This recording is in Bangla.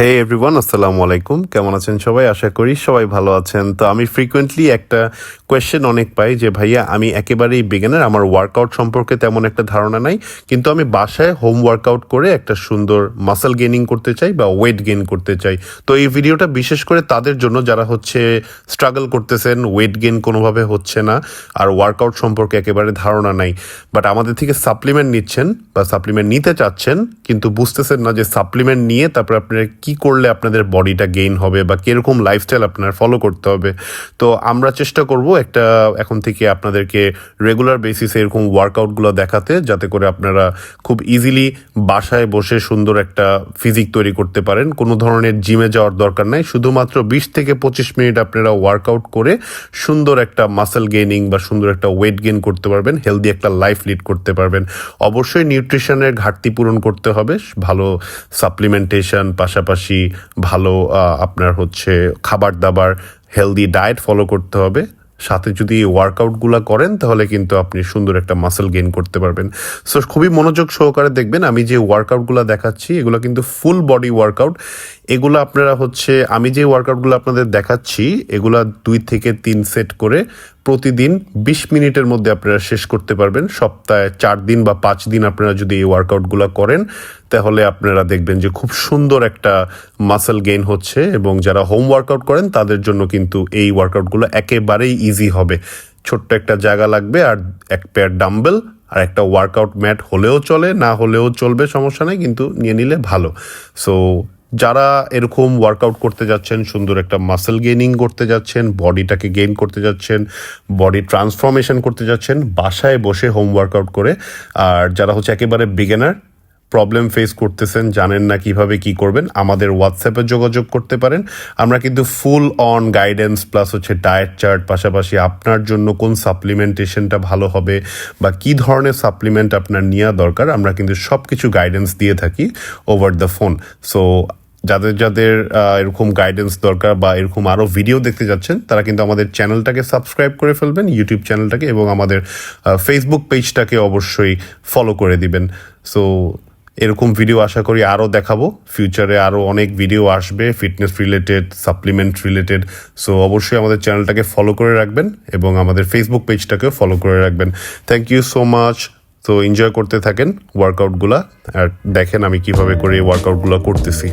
হে এভরিওয়ান আসসালামু আলাইকুম। কেমন আছেন সবাই? আশা করি সবাই ভালো আছেন। তো আমি ফ্রিকোয়েন্টলি একটা কোয়েশ্চেন অনেক পাই যে, ভাইয়া, আমি একেবারেই বিগিনার আমার ওয়ার্কআউট সম্পর্কে তেমন একটা ধারণা নাই, কিন্তু আমি বাসায় হোম ওয়ার্কআউট করে একটা সুন্দর মাসেল গেইনিং করতে চাই বা ওয়েট গেইন করতে চাই। তো এই ভিডিওটা বিশেষ করে তাদের জন্য যারা হচ্ছে স্ট্রাগল করতেছেন ওয়েট গেইন কোনোভাবে হচ্ছে না, আর ওয়ার্কআউট সম্পর্কে একেবারে ধারণা নাই। বাট আমাদের থেকে সাপ্লিমেন্ট নিচ্ছেন বা সাপ্লিমেন্ট নিতে চাচ্ছেন, কিন্তু বুঝতেছেন না যে সাপ্লিমেন্ট নিয়ে তারপর আপনারা কি করলে আপনাদের বডিটা গেইন হবে বা কীরকম লাইফস্টাইল আপনার ফলো করতে হবে? তো আমরা চেষ্টা করব একটা এখন থেকে আপনাদেরকে রেগুলার বেসিসে এরকম ওয়ার্কআউটগুলো দেখাতে, যাতে করে আপনারা খুব ইজিলি বাসায় বসে সুন্দর একটা ফিজিক তৈরি করতে পারেন। কোনো ধরনের জিমে যাওয়ার দরকার নাই। শুধুমাত্র বিশ থেকে পঁচিশ মিনিট আপনারা ওয়ার্কআউট করে সুন্দর একটা মাসেল গেইনিং বা সুন্দর একটা ওয়েট গেইন করতে পারবেন হেলদি একটা লাইফ লিড করতে পারবেন। অবশ্যই নিউট্রিশনের ঘাটতি পূরণ করতে হবে, ভালো সাপ্লিমেন্টেশন পাশাপাশি ভালো আপনার হচ্ছে খাবার দাবার হেলদি ডায়েট ফলো করতে হবে। সাথে যদি ওয়ার্কআউটগুলো করেন, তাহলে কিন্তু আপনি সুন্দর একটা মাসেল গেইন করতে পারবেন। সো খুবই মনোযোগ সহকারে দেখবেন, আমি যে ওয়ার্কআউটগুলো দেখাচ্ছি, এগুলো কিন্তু ফুল বডি ওয়ার্কআউট এগুলো আপনারা হচ্ছে, আমি যে ওয়ার্কআউটগুলো আপনাদের দেখাচ্ছি, এগুলা দুই থেকে তিন সেট করে প্রতিদিন বিশ মিনিটের মধ্যে আপনারা শেষ করতে পারবেন। সপ্তাহে চার দিন বা পাঁচ দিন আপনারা যদি এই ওয়ার্কআউটগুলো করেন, তাহলে আপনারা দেখবেন যে খুব সুন্দর একটা মাসেল গেইন হচ্ছে এবং যারা হোম ওয়ার্কআউট করেন, তাদের জন্য কিন্তু এই ওয়ার্কআউটগুলো একেবারেই ইজি হবে। ছোট্ট একটা জায়গা লাগবে আর এক পেয়ার ডাম্বেল আর একটা ওয়ার্কআউট ম্যাট হলেও চলে, না হলেও চলবে, সমস্যা নেই, কিন্তু নিয়ে নিলে ভালো। সো যারা এরকম ওয়ার্কআউট করতে যাচ্ছেন, সুন্দর একটা মাসেল গেইনিং করতে যাচ্ছেন বডিটাকে গেইন করতে যাচ্ছেন বডি ট্রান্সফরমেশন করতে যাচ্ছেন, বাসায় বসে হোম ওয়ার্কআউট করে, আর যারা হচ্ছে একেবারে বিগিনার প্রবলেম ফেস করতেছেন, জানেন না কীভাবে কি করবেন, আমাদের হোয়াটসঅ্যাপে যোগাযোগ করতে পারেন। আমরা কিন্তু ফুল অন গাইডেন্স প্লাস হচ্ছে ডায়েট চার্ট পাশাপাশি আপনার জন্য কোন সাপ্লিমেন্টেশনটা ভালো হবে বা কি ধরনের সাপ্লিমেন্ট আপনার নেওয়া দরকার, আমরা কিন্তু সব কিছু গাইডেন্স দিয়ে থাকি ওভার দ্য ফোন সো যাদের যাদের এরকম গাইডেন্স দরকার বা এরকম আরও ভিডিও দেখতে যাচ্ছেন, তারা কিন্তু আমাদের চ্যানেলটাকে সাবস্ক্রাইব করে ফেলবেন ইউটিউব চ্যানেলটাকে এবং আমাদের ফেসবুক পেজটাকে অবশ্যই ফলো করে দিবেন। সো এরকম ভিডিও আশা করি আরও দেখাবো। ফিউচারে আরও অনেক ভিডিও আসবে fitness related supplement related so অবশ্যই আমাদের চ্যানেলটাকে ফলো করে রাখবেন এবং আমাদের ফেসবুক পেজটাকেও ফলো করে রাখবেন। থ্যাংক ইউ সো মাচ তো এনজয় করতে থাকেন ওয়ার্কআউটগুলা আর দেখেন আমি কীভাবে করে ওয়ার্কআউটগুলো করতেছি।